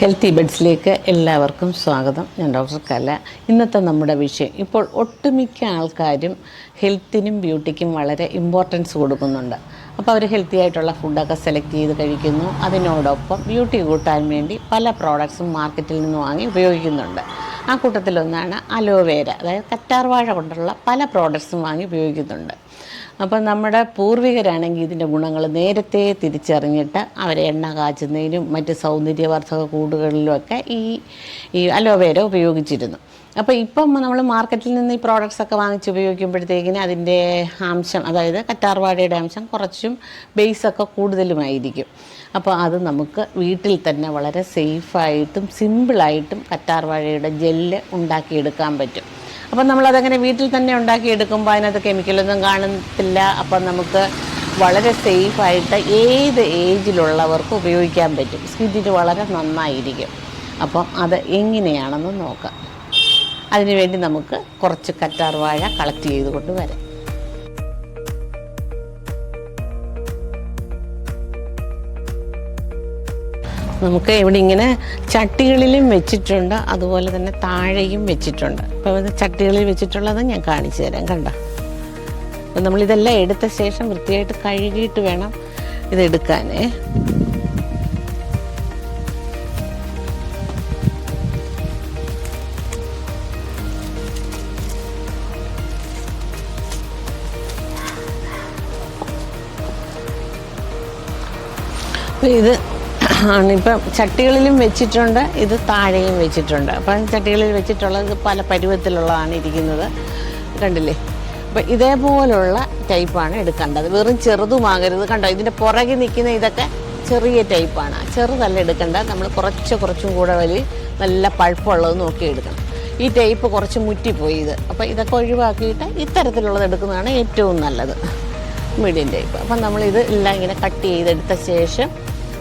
Healthy ബെഡ്സിലേക്ക് എല്ലാവർക്കും സ്വാഗതം. ഞാൻ ഡോക്ടർ കല. ഇന്നത്തെ നമ്മുടെ വിഷയം. ഇപ്പോൾ ഒട്ടുമിക്ക ആൾക്കാരും ഹെൽത്തിനും ബ്യൂട്ടിക്കും വളരെ ഇമ്പോർട്ടൻസ് കൊടുക്കുന്നുണ്ട്. അപ്പോൾ അവർ ഹെൽത്തി ആയിട്ടുള്ള ഫുഡൊക്കെ സെലക്ട് ചെയ്ത് കഴിക്കുന്നു. അതിനോടൊപ്പം ബ്യൂട്ടി കൂട്ടാൻ വേണ്ടി പല പ്രോഡക്ട്സും മാർക്കറ്റിൽ നിന്ന് വാങ്ങി ഉപയോഗിക്കുന്നുണ്ട്. ആ കൂട്ടത്തിലൊന്നാണ് അലോവേര അതായത് കറ്റാർവാഴ കൊണ്ടുള്ള പല പ്രോഡക്ട്സും വാങ്ങി ഉപയോഗിക്കുന്നുണ്ട്. അപ്പം നമ്മുടെ പൂർവികരാണെങ്കിൽ ഇതിന്റെ ഗുണങ്ങൾ നേരത്തെ തിരിച്ചറിഞ്ഞിട്ട് അവരെ എണ്ണ കാച്ചുന്നതിനും മറ്റ് സൗന്ദര്യവർദ്ധക കൂടുകളിലുമൊക്കെ ഈ ഈ അലോവേര ഉപയോഗിച്ചിരുന്നു. അപ്പോൾ ഇപ്പം നമ്മൾ മാർക്കറ്റിൽ നിന്ന് ഈ പ്രോഡക്റ്റ്സ് ഒക്കെ വാങ്ങിച്ച് ഉപയോഗിക്കുമ്പോഴത്തേക്കിന് അതിന്റെ അംശം അതായത് കറ്റാർവാഴയുടെ അംശം കുറച്ചും ബേസൊക്കെ കൂടുതലുമായിരിക്കും. അപ്പോൾ അത് നമുക്ക് വീട്ടിൽ തന്നെ വളരെ സേഫായിട്ടും സിമ്പിളായിട്ടും കറ്റാർവാഴയുടെ ജെല്ല് ഉണ്ടാക്കിയെടുക്കാൻ പറ്റും. അപ്പം നമ്മളതങ്ങനെ വീട്ടിൽ തന്നെ ഉണ്ടാക്കിയെടുക്കുമ്പോൾ അതിനകത്ത് കെമിക്കലൊന്നും കാണത്തില്ല. അപ്പം നമുക്ക് വളരെ സേഫായിട്ട് ഏത് ഏജിലുള്ളവർക്കും ഉപയോഗിക്കാൻ പറ്റും. സ്കിന്നിന് വളരെ നന്നായിരിക്കും. അപ്പം അത് എങ്ങനെയാണെന്ന് നോക്കാം. അതിനുവേണ്ടി നമുക്ക് കുറച്ച് കറ്റാർ വാഴ കളക്ട് ചെയ്ത് കൊണ്ട് വരാം. നമുക്ക് ഇവിടെ ഇങ്ങനെ ചട്ടികളിലും വെച്ചിട്ടുണ്ട്. അതുപോലെ തന്നെ താഴെയും വെച്ചിട്ടുണ്ട്. അപ്പോൾ ഇത് ചട്ടികളിൽ വെച്ചിട്ടുള്ളത് ഞാൻ കാണിച്ചു തരാം. കണ്ട? അപ്പം നമ്മളിതെല്ലാം എടുത്ത ശേഷം വൃത്തിയായിട്ട് കഴുകിയിട്ട് വേണം ഇതെടുക്കാനേ ഇത് ആണ്. ഇപ്പം ചട്ടികളിലും വെച്ചിട്ടുണ്ട് ഇത് താഴെയും വെച്ചിട്ടുണ്ട്. അപ്പം ചട്ടികളിൽ വെച്ചിട്ടുള്ളത് പല പരുവത്തിലുള്ളതാണ് ഇരിക്കുന്നത്. കണ്ടില്ലേ? അപ്പം ഇതേപോലുള്ള ടൈപ്പാണ് എടുക്കേണ്ടത്. വെറും ചെറുതുമാകരുത് കണ്ടോ? ഇതിന്റെ പുറകെ നിൽക്കുന്ന ഇതൊക്കെ ചെറിയ ടൈപ്പാണ് ചെറുതല്ല എടുക്കേണ്ടത്. നമ്മൾ കുറച്ച് കുറച്ചും കൂടെ വലിയ നല്ല പഴുപ്പുള്ളത് നോക്കി എടുക്കണം. ഈ ടൈപ്പ് കുറച്ച് മുറ്റിപ്പോയി ഇത്. അപ്പോൾ ഇതൊക്കെ ഒഴിവാക്കിയിട്ട് ഇത്തരത്തിലുള്ളത് എടുക്കുന്നതാണ് ഏറ്റവും നല്ലത്. മീഡിയം ടൈപ്പ് അപ്പം നമ്മളിത് എല്ലാം ഇങ്ങനെ കട്ട് ചെയ്തെടുത്ത ശേഷം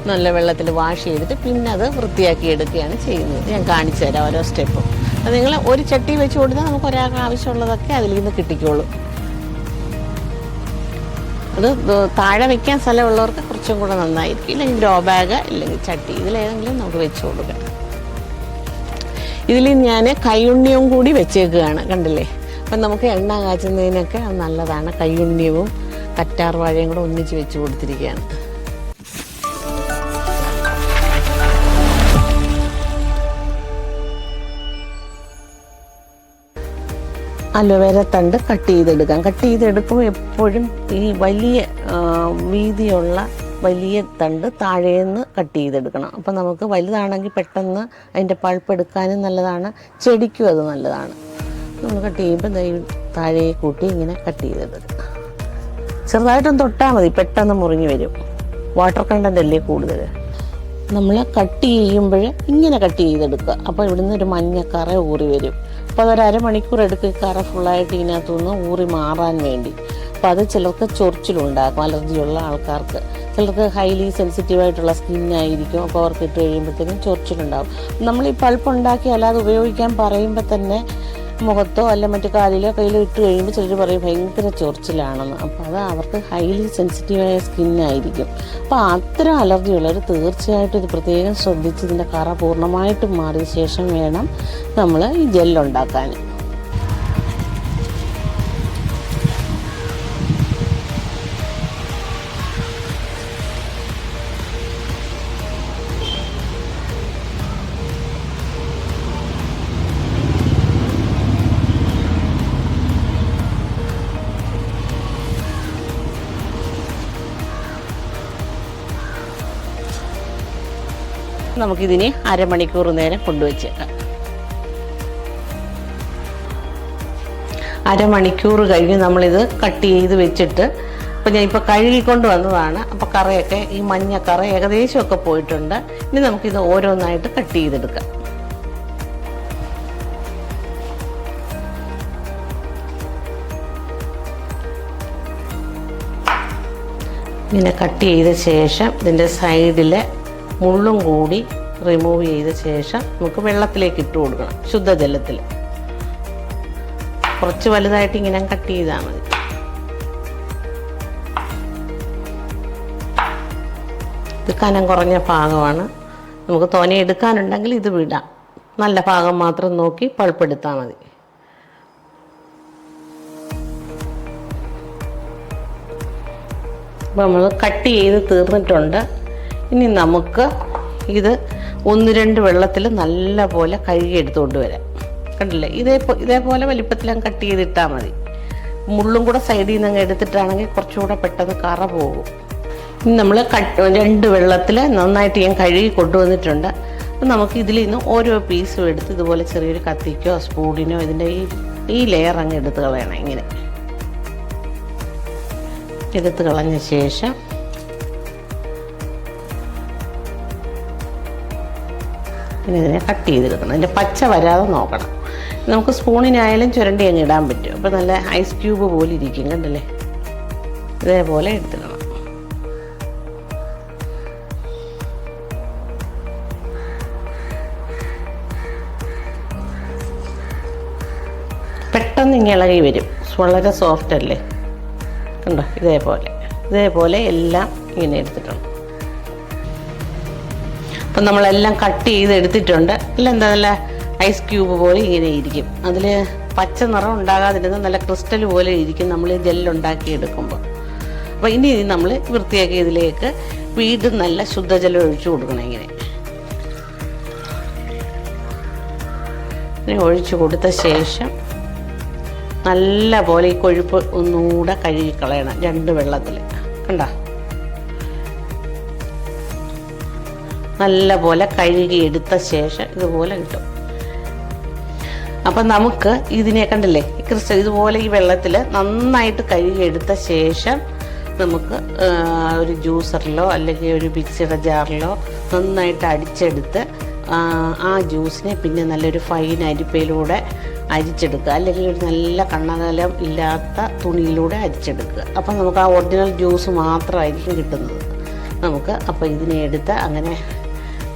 നല്ല വെള്ളത്തിൽ വാഷ് ചെയ്തിട്ട് പിന്നെ അത് വൃത്തിയാക്കി എടുക്കുകയാണ് ചെയ്യുന്നത്. ഞാൻ കാണിച്ചു തരാം ഓരോ സ്റ്റെപ്പും അത് നിങ്ങൾ ഒരു ചട്ടി വെച്ച് കൊടുത്താൽ നമുക്ക് ഒരാൾക്ക് ആവശ്യമുള്ളതൊക്കെ അതിൽ നിന്ന് കിട്ടിക്കോളൂ. അത് താഴെ വെക്കാൻ സ്ഥലമുള്ളവർക്ക് കുറച്ചും കൂടെ നന്നായിരിക്കും. ഇല്ലെങ്കിൽ ഗ്രോ ബാഗ് ഇല്ലെങ്കിൽ ചട്ടി ഇതിലേതെങ്കിലും നമുക്ക് വെച്ച് കൊടുക്കാം. ഇതിൽ ഞാൻ കൈയുണ്ണിയും കൂടി വെച്ചേക്കുകയാണ്. കണ്ടില്ലേ? അപ്പം നമുക്ക് എണ്ണ കാച്ചുന്നതിനൊക്കെ നല്ലതാണ്. കൈയുണ്ണിയവും കറ്റാർ വാഴയും കൂടെ ഒന്നിച്ച് വെച്ച് കൊടുത്തിരിക്കുകയാണ്. അലോവേര തണ്ട് കട്ട് ചെയ്തെടുക്കാം. കട്ട് ചെയ്തെടുക്കുമ്പോൾ എപ്പോഴും ഈ വലിയ വീതിയുള്ള വലിയ തണ്ട് താഴേന്ന് കട്ട് ചെയ്തെടുക്കണം. അപ്പം നമുക്ക് വലുതാണെങ്കിൽ പെട്ടെന്ന് അതിന്റെ പൾപ്പ് എടുക്കാനും നല്ലതാണ് ചെടിക്കും അത് നല്ലതാണ്. നമ്മൾ കട്ട് ചെയ്യുമ്പോൾ താഴെ കൂട്ടി ഇങ്ങനെ കട്ട് ചെയ്തെടുക്കുക ചെറുതായിട്ടൊന്ന് തൊട്ടാൽ മതി പെട്ടെന്ന് മുറിഞ്ഞു വരും. വാട്ടർ കണ്ടന്റ് അല്ലേ കൂടുതൽ? നമ്മൾ കട്ട് ചെയ്യുമ്പോൾ ഇങ്ങനെ കട്ട് ചെയ്തെടുക്കുക. അപ്പോൾ ഇവിടുന്ന് ഒരു മഞ്ഞക്കറ ഊറി വരും. അപ്പോൾ അതൊരു അരമണിക്കൂർ എടുക്കുക കറ ഫുള്ളായിട്ട് ഇതിനകത്തുനിന്ന് ഊറി മാറാൻ വേണ്ടി. അപ്പോൾ അത് ചിലർക്ക് ചൊറിച്ചിലുണ്ടാക്കും അലർജിയുള്ള ആൾക്കാർക്ക്. ചിലർക്ക് ഹൈലി സെൻസിറ്റീവായിട്ടുള്ള സ്കിന്നായിരിക്കും അപ്പോൾ അവർക്ക് ഇട്ട് കഴിയുമ്പോഴത്തേക്കും ചൊറിച്ചിലുണ്ടാകും നമ്മൾ ഈ പൾപ്പ് ഉണ്ടാക്കി അല്ലാതെ ഉപയോഗിക്കാൻ പറയുമ്പോൾ തന്നെ മുഖത്തോ അല്ല മറ്റു കാലിലോ കയ്യിലോ ഇട്ട് കഴിയുമ്പോൾ ചിലർ പറയും ഭയങ്കര ചൊറിച്ചിലാണെന്ന്. അപ്പോൾ അത് അവർക്ക് ഹൈലി സെൻസിറ്റീവായ സ്കിന്നായിരിക്കും അപ്പോൾ അത്തരം അലർജി ഉള്ളവർ തീർച്ചയായിട്ടും ഇത് പ്രത്യേകം ശ്രദ്ധിച്ച് ഇതിന്റെ കറ പൂർണമായിട്ടും മാറിയ ശേഷം വേണം നമ്മൾ ഈ ജെല്ലുണ്ടാക്കാൻ നമുക്കിതിനെ അരമണിക്കൂർ നേരം കൊണ്ടുവച്ചേക്കാം. അരമണിക്കൂർ കഴിഞ്ഞ് നമ്മളിത് കട്ട് ചെയ്ത് വെച്ചിട്ട് അപ്പോൾ ഞാൻ ഇപ്പോൾ കഴുകിക്കൊണ്ട് വന്നതാണ്. അപ്പോൾ കറയൊക്കെ ഈ മഞ്ഞ കറ ഏകദേശമൊക്കെ പോയിട്ടുണ്ട്. ഇനി നമുക്കിത് ഓരോന്നായിട്ട് കട്ട് ചെയ്തെടുക്കാം. ഇങ്ങനെ കട്ട് ചെയ്ത ശേഷം ഇതിന്റെ സൈഡിലെ മുള്ളും കൂടി റിമൂവ് ചെയ്ത ശേഷം നമുക്ക് വെള്ളത്തിലേക്ക് ഇട്ട് കൊടുക്കണം ശുദ്ധജലത്തിൽ. കുറച്ച് വലുതായിട്ട് ഇങ്ങനെ കട്ട് ചെയ്താൽ മതി. ഇത് കനം കുറഞ്ഞ ഭാഗമാണ് നമുക്ക് തോനെ എടുക്കാനുണ്ടെങ്കിൽ ഇത് വിടാം. നല്ല ഭാഗം മാത്രം നോക്കി പൾപ്പെടുത്താൽ മതി. അപ്പോൾ നമ്മൾ കട്ട് ചെയ്ത് തീർന്നിട്ടുണ്ട്. ഇനി നമുക്ക് ഇത് ഒന്ന് രണ്ട് വെള്ളത്തിൽ നല്ല പോലെ കഴുകി എടുത്തുകൊണ്ട് വരാം. കണ്ടില്ലേ? ഇതേ ഇതേപോലെ വലിപ്പത്തിലങ്ങ് കട്ട് ചെയ്തിട്ടാൽ മതി. മുള്ളും കൂടെ സൈഡിൽ നിന്ന് അങ്ങ് എടുത്തിട്ടാണെങ്കിൽ കുറച്ചുകൂടെ പെട്ടെന്ന് കറ പോകും. ഇനി നമ്മൾ കട്ട് രണ്ട് വെള്ളത്തിൽ നന്നായിട്ട് ഞാൻ കഴുകി കൊണ്ടുവന്നിട്ടുണ്ട്. അപ്പം നമുക്ക് ഇതിൽ നിന്ന് ഓരോ പീസും എടുത്ത് ഇതുപോലെ ചെറിയൊരു കത്തിക്കോ സ്പൂണിനോ ഇതിന്റെ ഈ ഈ ലെയർ അങ്ങ് എടുത്ത് കളയണം ഇങ്ങനെ. എടുത്ത് കളഞ്ഞ ശേഷം പിന്നെ ഇതിനെ കട്ട് ചെയ്തെടുക്കണം. അതിന്റെ പച്ച വരാതെ നോക്കണം. നമുക്ക് സ്പൂണിനായാലും ചുരണ്ടി അങ്ങ് ഇടാൻ പറ്റും. അപ്പോൾ നല്ല ഐസ് ക്യൂബ് പോലെ ഇരിക്കും കണ്ടല്ലേ? ഇതേപോലെ എടുത്തിടണം. പെട്ടെന്ന് ഇങ്ങനെ ഇളകി വരും. വളരെ സോഫ്റ്റ് അല്ലേ? കണ്ടോ? ഇതേപോലെ. ഇതേപോലെ എല്ലാം ഇങ്ങനെ എടുത്തിട്ടുണ്ട് അപ്പം നമ്മളെല്ലാം കട്ട് ചെയ്ത് എടുത്തിട്ടുണ്ട് എല്ലാം എന്താ നല്ല ഐസ് ക്യൂബ് പോലെ ഇങ്ങനെ ഇരിക്കും. അതിൽ പച്ച നിറം ഉണ്ടാകാതിരുന്ന നല്ല ക്രിസ്റ്റൽ പോലെ ഇരിക്കും നമ്മൾ ജെല്ലുണ്ടാക്കി എടുക്കുമ്പോൾ അപ്പോൾ ഇനി നമ്മൾ വൃത്തിയാക്കി ഇതിലേക്ക് വീണ്ടും നല്ല ശുദ്ധജലം ഒഴിച്ചു കൊടുക്കണം ഇങ്ങനെ. ഒഴിച്ചു കൊടുത്ത ശേഷം നല്ല പോലെ ഈ കൊഴുപ്പ് ഒന്നുകൂടെ കഴുകിക്കളയണം രണ്ട് വെള്ളത്തിൽ കണ്ട? നല്ല പോലെ കഴുകി എടുത്ത ശേഷം ഇതുപോലെ കിട്ടും അപ്പം നമുക്ക് ഇതിനെ കണ്ടില്ലേ ക്രിസ്റ്റൽ ഇതുപോലെ ഈ വെള്ളത്തിൽ നന്നായിട്ട് കഴുകി എടുത്ത ശേഷം നമുക്ക് ഒരു ജ്യൂസറിലോ അല്ലെങ്കിൽ ഒരു മിക്സിയുടെ ജാറിലോ നന്നായിട്ട് അടിച്ചെടുത്ത് ആ ജ്യൂസിനെ പിന്നെ നല്ലൊരു ഫൈൻ അരിപ്പയിലൂടെ അരിച്ചെടുക്കുക. അല്ലെങ്കിൽ ഒരു നല്ല കണ്ണകലം ഇല്ലാത്ത തുണിയിലൂടെ അരിച്ചെടുക്കുക. അപ്പം നമുക്ക് ആ ഒറിജിനൽ ജ്യൂസ് മാത്രമായിരിക്കും കിട്ടുന്നത്. നമുക്ക് അപ്പോൾ ഇതിനെ എടുത്ത് അങ്ങനെ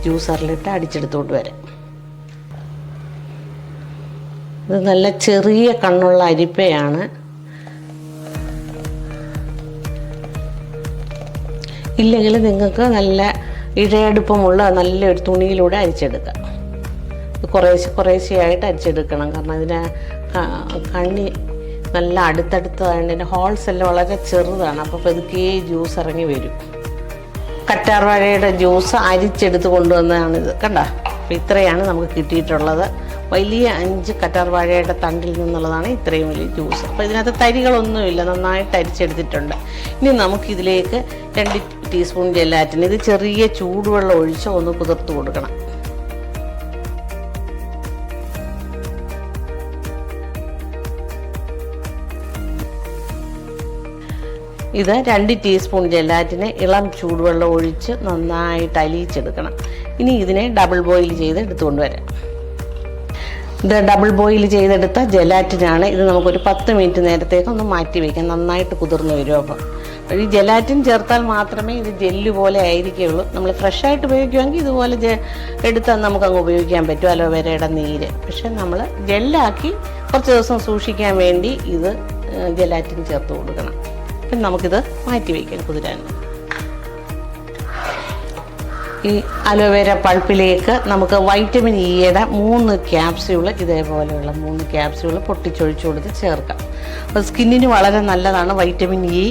ജ്യൂസറിലിട്ട് അടിച്ചെടുത്തോണ്ട് വരാം. ഇത് നല്ല ചെറിയ കണ്ണുള്ള അരിപ്പയാണ്. ഇല്ലെങ്കിൽ നിങ്ങൾക്ക് നല്ല ഇഴയടുപ്പമുള്ള നല്ലൊരു തുണിയിലൂടെ അരിച്ചെടുക്കാം. കുറേശ്ശെ കുറേശ്ശെയായിട്ട് അരിച്ചെടുക്കണം. കാരണം ഇതിന് കണ്ണി നല്ല അടുത്തടുത്തതായതുകൊണ്ട് ഇതിന്റെ ഹോൾസ് എല്ലാം വളരെ ചെറുതാണ്. അപ്പോൾ പതുക്കെ ജ്യൂസ് ഇറങ്ങി വരും. കറ്റാർ വാഴയുടെ ജ്യൂസ് അരിച്ചെടുത്ത് കൊണ്ടുവന്നതാണിത്. കണ്ട? അപ്പോൾ ഇത്രയാണ് നമുക്ക് കിട്ടിയിട്ടുള്ളത്. വലിയ അഞ്ച് കറ്റാർവാഴയുടെ തണ്ടിൽ നിന്നുള്ളതാണ് ഇത്രയും വലിയ ജ്യൂസ്. അപ്പോൾ ഇതിനകത്ത് തരികളൊന്നുമില്ല. നന്നായിട്ട് അരിച്ചെടുത്തിട്ടുണ്ട്. ഇനി നമുക്കിതിലേക്ക് രണ്ട് ടീസ്പൂൺ ജെലാറ്റിൻ ഇത് ചെറിയ ചൂടുവെള്ളം ഒഴിച്ച് ഒന്ന് കുതിർത്ത് കൊടുക്കണം. ഇത് രണ്ട് ടീസ്പൂൺ ജെലാറ്റിനെ ഇളം ചൂടുവെള്ളം ഒഴിച്ച് നന്നായിട്ട് അലിയിച്ചെടുക്കണം. ഇനി ഇതിനെ ഡബിൾ ബോയിൽ ചെയ്ത് എടുത്തുകൊണ്ട് വരാം. ഇത് ഡബിൾ ബോയിൽ ചെയ്തെടുത്ത ജെലാറ്റിനാണ് ഇത് നമുക്കൊരു പത്ത് മിനിറ്റ് നേരത്തേക്ക് ഒന്ന് മാറ്റി വയ്ക്കാം നന്നായിട്ട് കുതിർന്ന് വരും അപ്പം. ഈ ജെലാറ്റിൻ ചേർത്താൽ മാത്രമേ ഇത് ജെല്ല് പോലെ ആയിരിക്കുകയുള്ളൂ. നമ്മൾ ഫ്രഷായിട്ട് ഉപയോഗിക്കുമെങ്കിൽ ഇതുപോലെ എടുത്താൽ നമുക്ക് അങ്ങ് ഉപയോഗിക്കാൻ പറ്റും. അലോവേരയുടെ നീര്. പക്ഷെ നമ്മൾ ജെല്ലാക്കി കുറച്ച് ദിവസം സൂക്ഷിക്കാൻ വേണ്ടി ഇത് ജെലാറ്റിൻ ചേർത്ത് കൊടുക്കണം. പിന്നെ നമുക്കിത് മാറ്റി വയ്ക്കാം കുതിരാൻ. ഈ അലോവേര പൾപ്പിലേക്ക് നമുക്ക് വൈറ്റമിൻ ഇയുടെ മൂന്ന് ക്യാപ്സ്യൂൾ ഇതേപോലെയുള്ള മൂന്ന് ക്യാപ്സ്യൂൾ പൊട്ടിച്ചൊഴിച്ചു കൊടുത്ത് ചേർക്കാം. അപ്പോൾ സ്കിന്നിന് വളരെ നല്ലതാണ് വൈറ്റമിൻ ഇ.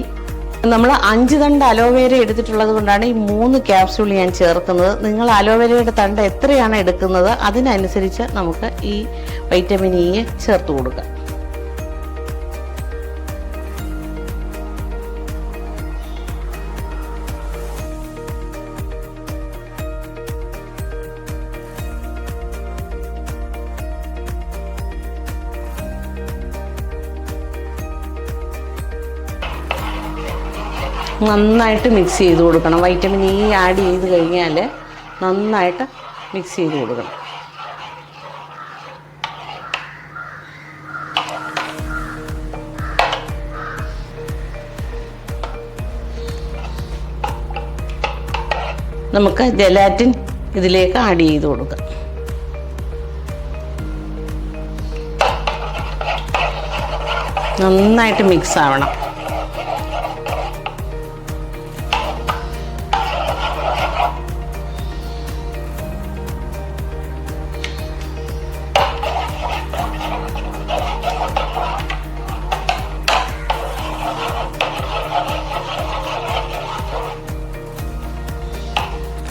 നമ്മൾ അഞ്ച് തണ്ട് അലോവേര എടുത്തിട്ടുള്ളത് കൊണ്ടാണ് ഈ മൂന്ന് ക്യാപ്സ്യൂൾ ഞാൻ ചേർക്കുന്നത്. നിങ്ങൾ അലോവേരയുടെ തണ്ട് എത്രയാണ് എടുക്കുന്നത്? അതിനനുസരിച്ച് നമുക്ക് ഈ വൈറ്റമിൻ ഇ ചേർത്ത് കൊടുക്കാം. നന്നായിട്ട് മിക്സ് ചെയ്ത് കൊടുക്കണം. വൈറ്റമിൻ ഇ ആഡ് ചെയ്ത് കഴിഞ്ഞാൽ നന്നായിട്ട് മിക്സ് ചെയ്ത് കൊടുക്കണം. നമുക്ക് ജലാറ്റിൻ ഇതിലേക്ക് ആഡ് ചെയ്ത് കൊടുക്കാം. നന്നായിട്ട് മിക്സ് ആവണം.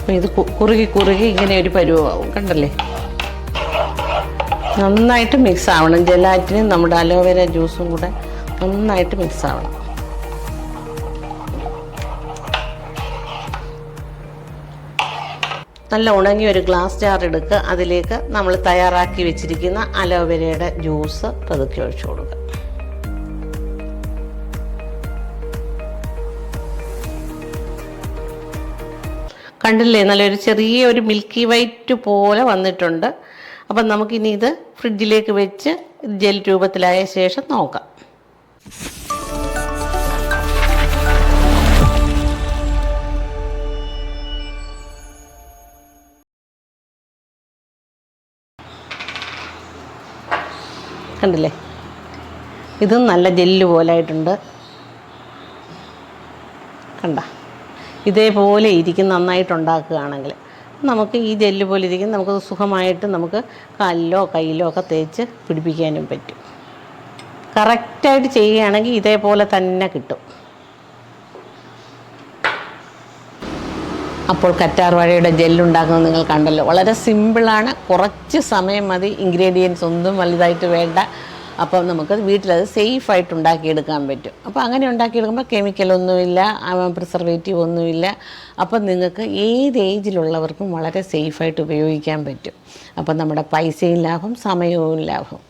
ഇത് കുറുകി കുറുകി ഇങ്ങനെ ഒരു പരുവമാവും കണ്ടല്ലേ? നന്നായിട്ട് മിക്സ് ആവണം. ജലാറ്റിനും നമ്മുടെ അലോവേര ജ്യൂസും കൂടെ നന്നായിട്ട് മിക്സ് ആവണം. നല്ല ഉണങ്ങിയ ഒരു ഗ്ലാസ് ജാർ എടുക്കുക. അതിലേക്ക് നമ്മൾ തയ്യാറാക്കി വെച്ചിരിക്കുന്ന അലോവേരയുടെ ജ്യൂസ് പതുക്കി ഒഴിച്ചു കൊടുക്കുക. കണ്ടില്ലേ? നല്ലൊരു ചെറിയ ഒരു മിൽക്കി വൈറ്റ് പോലെ വന്നിട്ടുണ്ട്. അപ്പം നമുക്കിനി ഇത് ഫ്രിഡ്ജിലേക്ക് വെച്ച് ജെൽ രൂപത്തിലായ ശേഷം നോക്കാം. കണ്ടില്ലേ? ഇതും നല്ല ജെല്ല് പോലായിട്ടുണ്ട് കണ്ട? ഇതേപോലെ ഇരിക്കും നന്നായിട്ട് ഉണ്ടാക്കുകയാണെങ്കിൽ നമുക്ക് ഈ ജെല്ല് പോലെ ഇരിക്കും നമുക്ക് സുഖമായിട്ട് നമുക്ക് കാലിലോ കയ്യിലോ ഒക്കെ തേച്ച് പിടിപ്പിക്കാനും പറ്റും. കറക്റ്റായിട്ട് ചെയ്യുകയാണെങ്കിൽ ഇതേപോലെ തന്നെ കിട്ടും. അപ്പോൾ കറ്റാർ വാഴയുടെ ജെല്ലുണ്ടാക്കുന്നത് നിങ്ങൾ കണ്ടല്ലോ. വളരെ സിമ്പിളാണ്. കുറച്ച് സമയം മതി. ഇൻഗ്രീഡിയൻസ് ഒന്നും വലുതായിട്ട് വേണ്ട. അപ്പം നമുക്ക് വീട്ടിലത് സേഫായിട്ട് ഉണ്ടാക്കിയെടുക്കാൻ പറ്റും. അപ്പോൾ അങ്ങനെ ഉണ്ടാക്കിയെടുക്കുമ്പോൾ കെമിക്കലൊന്നുമില്ല പ്രിസർവേറ്റീവ് ഒന്നുമില്ല. അപ്പം നിങ്ങൾക്ക് ഏത് ഏജിലുള്ളവർക്കും വളരെ സേഫായിട്ട് ഉപയോഗിക്കാൻ പറ്റും. അപ്പം നമ്മുടെ പൈസയും ലാഭം സമയവും ലാഭം.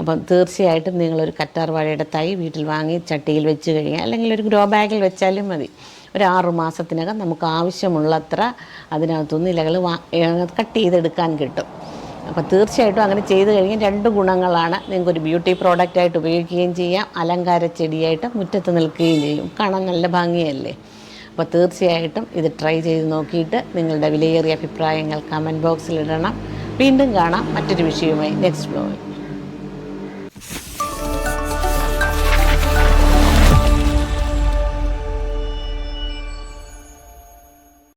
അപ്പം തീർച്ചയായിട്ടും നിങ്ങളൊരു കറ്റാർ വാഴയുടെ തൈ വീട്ടിൽ വാങ്ങി ചട്ടിയിൽ വെച്ച് കഴിഞ്ഞാൽ അല്ലെങ്കിൽ ഒരു ഗ്രോ ബാഗിൽ വെച്ചാലും മതി. ഒരു ആറു മാസത്തിനകം നമുക്ക് ആവശ്യമുള്ളത്ര അതിനകത്തുനിന്ന് ഇലകൾ കട്ട് ചെയ്തെടുക്കാൻ കിട്ടും. അപ്പോൾ തീർച്ചയായിട്ടും അങ്ങനെ ചെയ്ത് കഴിഞ്ഞാൽ രണ്ട് ഗുണങ്ങളാണ് നിങ്ങൾക്ക് ഒരു ബ്യൂട്ടി പ്രോഡക്റ്റായിട്ട് ഉപയോഗിക്കുകയും ചെയ്യാം. അലങ്കാര ചെടിയായിട്ട് മുറ്റത്ത് നിൽക്കുകയും ചെയ്യും. കാണാൻ നല്ല ഭംഗിയല്ലേ? അപ്പോൾ തീർച്ചയായിട്ടും ഇത് ട്രൈ ചെയ്ത് നോക്കിയിട്ട് നിങ്ങളുടെ വിലയേറിയ അഭിപ്രായങ്ങൾ കമന്റ് ബോക്സിൽ ഇടണം. വീണ്ടും കാണാം. മറ്റൊരു വിഷയവുമായി നെക്സ്റ്റ് ബ്ലോഗിൽ